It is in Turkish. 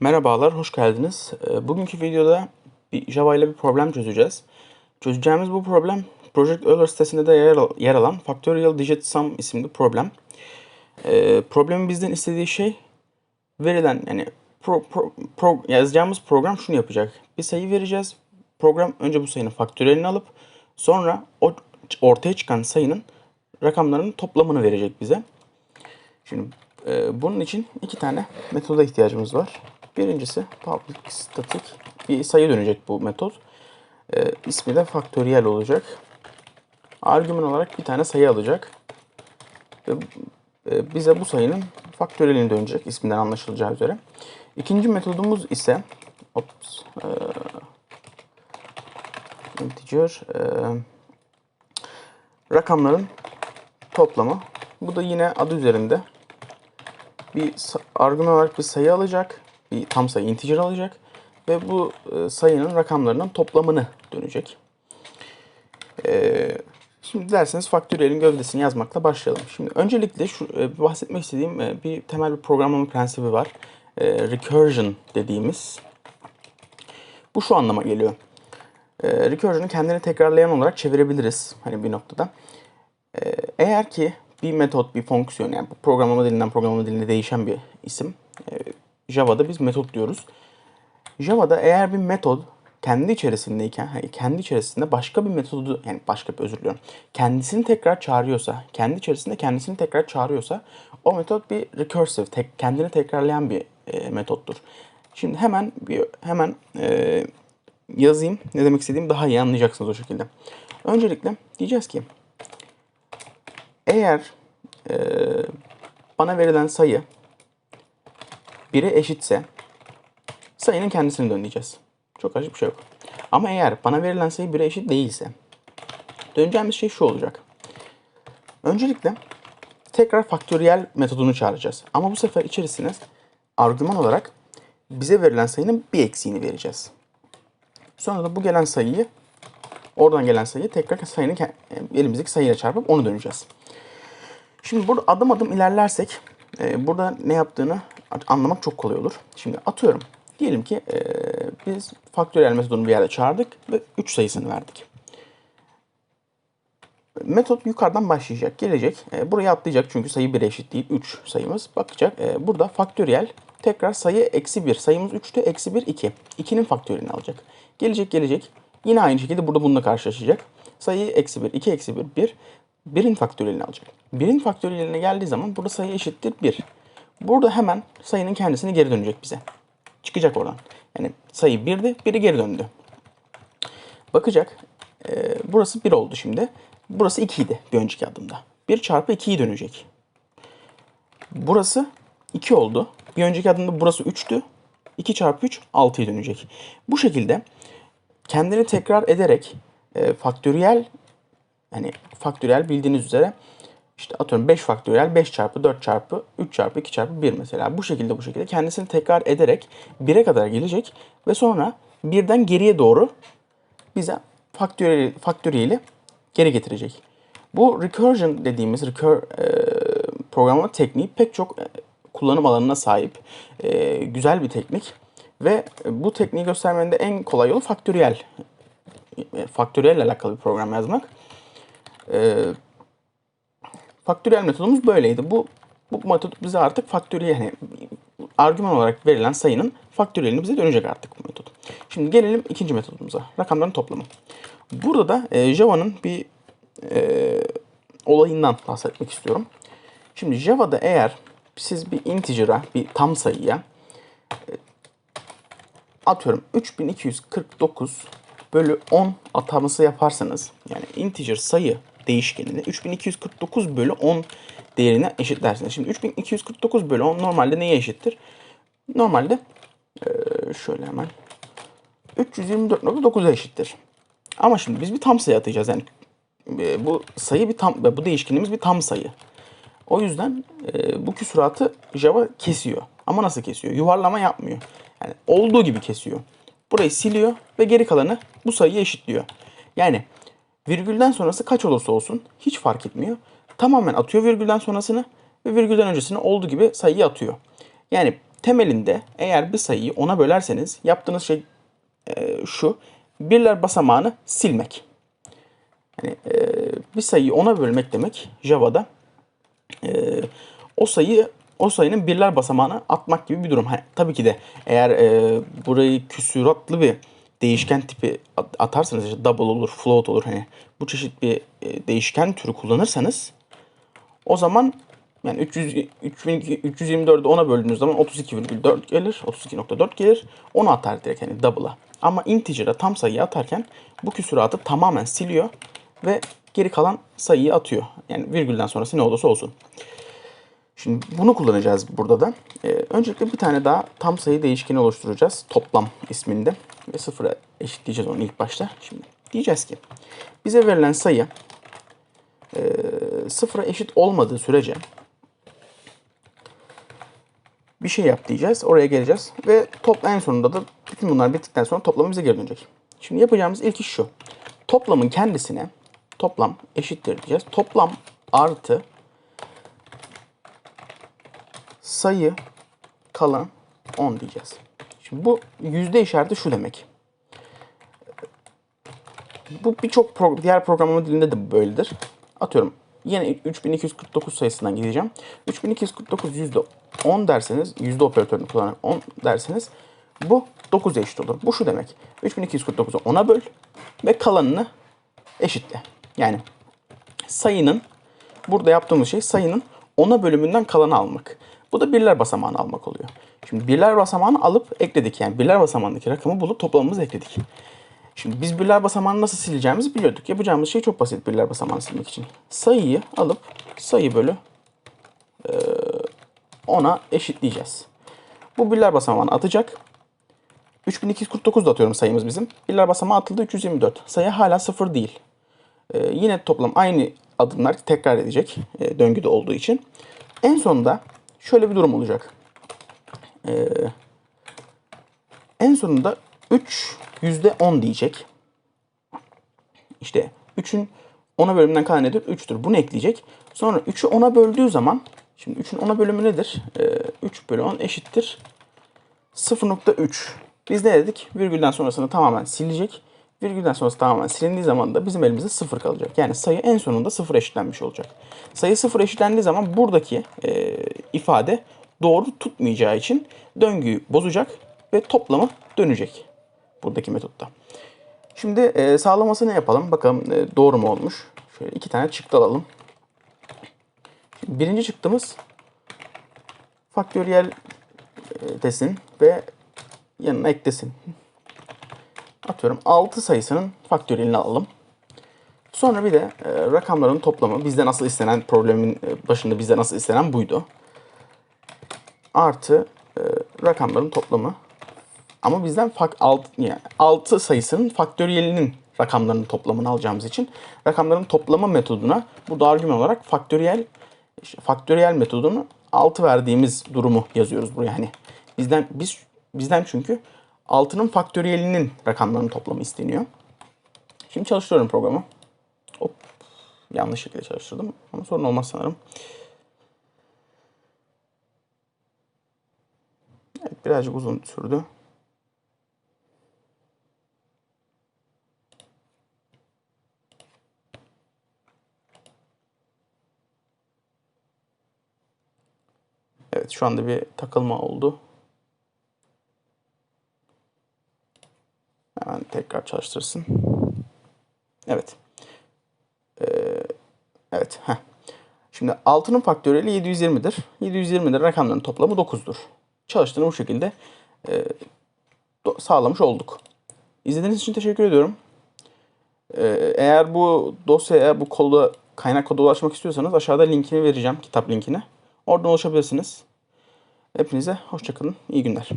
Merhabalar, hoş geldiniz. Ee, Bugünkü videoda bir Java ile bir problem çözeceğiz. Çözeceğimiz bu problem Project Euler sitesinde de yer, al- yer alan Factorial Digit Sum isimli problem. Ee, problemin bizden istediği şey verilen yani pro, pro- pro- yazacağımız program şunu yapacak. Bir sayı vereceğiz. Program önce bu sayının faktöriyelini alıp sonra o ortaya çıkan sayının rakamlarının toplamını verecek bize. Şimdi e, bunun için iki tane metoda ihtiyacımız var. Birincisi public static bir sayı dönecek bu metot. E, ismi de faktöriyel olacak. Argüman olarak bir tane sayı alacak. Ve e, bize bu sayının faktöriyelini dönecek isminden anlaşılacağı üzere. İkinci metodumuz ise ops, e, integer e, rakamların toplamı. Bu da yine adı üzerinde bir argüman olarak bir sayı alacak. Tam sayı integer alacak. Ve bu e, sayının rakamlarının toplamını dönecek. E, şimdi dilerseniz faktöriyelin gövdesini yazmakla başlayalım. Şimdi öncelikle şu e, bahsetmek istediğim bir temel bir programlama prensibi var. Recursion dediğimiz. Bu şu anlama geliyor. E, recursion'ı kendini tekrarlayan olarak çevirebiliriz. Hani bir noktada. Ee, Eğer ki bir metot, bir fonksiyon yani bu programlama dilinden programlama diline değişen bir isim. Ee, Java'da biz metot diyoruz. Java'da eğer bir metod kendi içerisindeyken, hani kendi içerisinde başka bir metodu, yani başka bir özür diliyorum. Kendisini tekrar çağırıyorsa, kendi içerisinde kendisini tekrar çağırıyorsa o metot bir recursive, tek, kendini tekrarlayan bir e, metottur. Şimdi hemen bir hemen e, yazayım. Ne demek istediğimi daha iyi anlayacaksınız o şekilde. Öncelikle diyeceğiz ki eğer e, bana verilen sayı 1'e eşitse sayının kendisini dön diyeceğiz. Çok açık bir şey yok. Ama eğer bana verilen sayı 1'e eşit değilse döneceğimiz şey şu olacak. Öncelikle tekrar faktöriyel metodunu çağıracağız. Ama bu sefer içerisine argüman olarak bize verilen sayının bir eksiğini vereceğiz. Sonra da bu gelen sayıyı oradan gelen sayıyı tekrar sayının elimizdeki sayıyla çarpıp onu döneceğiz. Şimdi burada adım adım ilerlersek e, burada ne yaptığını anlamak çok kolay olur. Şimdi atıyorum. Diyelim ki e, biz faktöriyel metodunu bir yerde çağırdık ve 3 sayısını verdik. Metot yukarıdan başlayacak, gelecek. E, buraya atlayacak çünkü sayı 1'e eşit değil. 3 sayımız. Bakacak. E, burada faktöriyel tekrar sayı eksi 1. Sayımız 3'tü. Eksi 1, 2. 2'nin faktöriyelini alacak. Gelecek, gelecek. Yine aynı şekilde burada bununla karşılaşacak. Sayı eksi 1, 2 eksi 1, 1. 1'in faktöriyelini alacak. 1'in faktöriyeline geldiği zaman burada sayı eşittir 1. Burada hemen sayının kendisini geri dönecek bize. Çıkacak oradan. Yani sayı 1'di, 1'i geri döndü. Bakacak. e, burası 1 oldu şimdi. Burası 2 idi bir önceki adımda. 1 çarpı 2'yi dönecek. Burası 2 oldu. Bir önceki adımda burası 3'tü. 2 çarpı 3 6'yı dönecek. Bu şekilde kendini tekrar ederek e, faktöriyel yani faktöriyel bildiğiniz üzere işte atıyorum 5 faktöriyel 5 çarpı 4 çarpı 3 çarpı 2 çarpı 1 mesela. Bu şekilde bu şekilde kendisini tekrar ederek 1'e kadar gelecek ve sonra birden geriye doğru bize faktöriyeli, faktöriyeli geri getirecek. Bu recursion dediğimiz recur, e, programlama tekniği pek çok e, kullanım alanına sahip. E, güzel bir teknik ve bu tekniği göstermenin de en kolay yolu faktöriyel. E, faktöriyelle alakalı bir program yazmak. E, faktöriyel metodumuz böyleydi. Bu bu metod bize artık faktöriyel yani argüman olarak verilen sayının faktöriyelini bize dönecek artık bu metod. Şimdi gelelim ikinci metodumuza. Rakamların toplamı. Burada da e, Java'nın bir e, olayından bahsetmek istiyorum. Şimdi Java'da eğer siz bir integer'a, bir tam sayıya e, atıyorum 3249 bölü 10 ataması yaparsanız yani integer sayı değişkenini 3249 bölü 10 değerine eşitlersiniz. Şimdi 3249 bölü 10 normalde neye eşittir? Normalde e, şöyle hemen 324.9'a eşittir. Ama şimdi biz bir tam sayı atacağız. Yani e, bu sayı bir tam bu değişkenimiz bir tam sayı. O yüzden e, bu küsuratı Java kesiyor. Ama nasıl kesiyor? Yuvarlama yapmıyor. Yani olduğu gibi kesiyor. Burayı siliyor ve geri kalanı bu sayıya eşitliyor. Yani virgülden sonrası kaç olursa olsun hiç fark etmiyor. Tamamen atıyor virgülden sonrasını ve virgülden öncesini olduğu gibi sayıyı atıyor. Yani temelinde eğer bir sayıyı ona bölerseniz yaptığınız şey e, şu. Birler basamağını silmek. Yani e, bir sayıyı ona bölmek demek Java'da e, o sayı o sayının birler basamağına atmak gibi bir durum. Ha, tabii ki de eğer e, burayı küsuratlı bir değişken tipi at- atarsanız işte double olur, float olur hani bu çeşit bir e, değişken türü kullanırsanız o zaman yani 300 324'ü ona böldüğünüz zaman 32,4 gelir. 32.4 gelir. Onu atar direkt hani double'a. Ama integer'a tam sayıyı atarken bu küsuratı tamamen siliyor ve geri kalan sayıyı atıyor. Yani virgülden sonrası ne olursa olsun. Şimdi bunu kullanacağız burada da. Ee, öncelikle bir tane daha tam sayı değişkeni oluşturacağız. Toplam isminde. Ve sıfıra eşitleyeceğiz onu ilk başta. Şimdi diyeceğiz ki bize verilen sayı e, sıfıra eşit olmadığı sürece bir şey yap diyeceğiz. Oraya geleceğiz. Ve top en sonunda da bütün bunlar bittikten sonra toplamı bize geri dönecek. Şimdi yapacağımız ilk iş şu. Toplamın kendisine toplam eşittir diyeceğiz. Toplam artı sayı kalan 10 diyeceğiz. Şimdi bu yüzde işareti şu demek. Bu birçok pro- diğer programlama dilinde de böyledir. Atıyorum yine 3249 sayısından gideceğim. 3249 yüzde 10 derseniz, yüzde operatörünü kullanarak 10 derseniz bu 9'a eşit olur. Bu şu demek. 3249'u 10'a böl ve kalanını eşitle. Yani sayının burada yaptığımız şey sayının ona bölümünden kalanı almak. Bu da birler basamağını almak oluyor. Şimdi birler basamağını alıp ekledik. Yani birler basamağındaki rakamı bulup toplamımızı ekledik. Şimdi biz birler basamağını nasıl sileceğimizi biliyorduk. Yapacağımız şey çok basit birler basamağını silmek için. Sayıyı alıp sayı bölü e, ona eşitleyeceğiz. Bu birler basamağını atacak. 3249 da atıyorum sayımız bizim. Birler basamağı atıldı 324. Sayı hala sıfır değil. Ee, yine toplam aynı adımlar tekrar edecek e, döngüde olduğu için. En sonunda şöyle bir durum olacak. Ee, en sonunda 3 yüzde 10 diyecek. İşte 3'ün 10'a bölümünden kalan nedir? 3'tür. Bunu ekleyecek. Sonra 3'ü 10'a böldüğü zaman şimdi 3'ün 10'a bölümü nedir? Ee, 3 bölü 10 eşittir 0.3. Biz ne dedik? Virgülden sonrasını tamamen silecek. Virgülden sonrası tamamen silindiği zaman da bizim elimizde 0 kalacak. Yani sayı en sonunda 0 eşitlenmiş olacak. Sayı 0 eşitlendiği zaman buradaki e, ifade doğru tutmayacağı için döngüyü bozacak ve toplamı dönecek. Buradaki metotta. Şimdi e, sağlamasını yapalım. Bakalım e, doğru mu olmuş. Şöyle iki tane çıktı alalım. Şimdi birinci çıktığımız faktöriyel e, desin ve yanına eklesin. Atıyorum 6 sayısının faktöriyelini alalım. Sonra bir de e, rakamların toplamı bizde nasıl istenen problemin e, başında bizde nasıl istenen buydu. Artı e, rakamların toplamı. Ama bizden fak, alt, yani 6 sayısının faktöriyelinin rakamlarının toplamını alacağımız için rakamların toplama metoduna burada argüman olarak faktöriyel işte faktöriyel metodunu 6 verdiğimiz durumu yazıyoruz buraya. Yani bizden biz bizden çünkü 6'nın faktöriyelinin rakamlarının toplamı isteniyor. Şimdi çalıştırıyorum programı. Hop. Yanlış şekilde çalıştırdım ama sorun olmaz sanırım. Evet, birazcık uzun sürdü. Evet şu anda bir takılma oldu. Hemen tekrar çalıştırsın. Evet. Ee, evet. Heh. Şimdi 6'nın faktöriyeli 720'dir. 720'dir rakamların toplamı 9'dur. Çalıştığını bu şekilde e, sağlamış olduk. İzlediğiniz için teşekkür ediyorum. Ee, eğer bu dosyaya, bu kodu, kaynak kodu ulaşmak istiyorsanız aşağıda linkini vereceğim, kitap linkini. Oradan ulaşabilirsiniz. Hepinize hoşçakalın, iyi günler.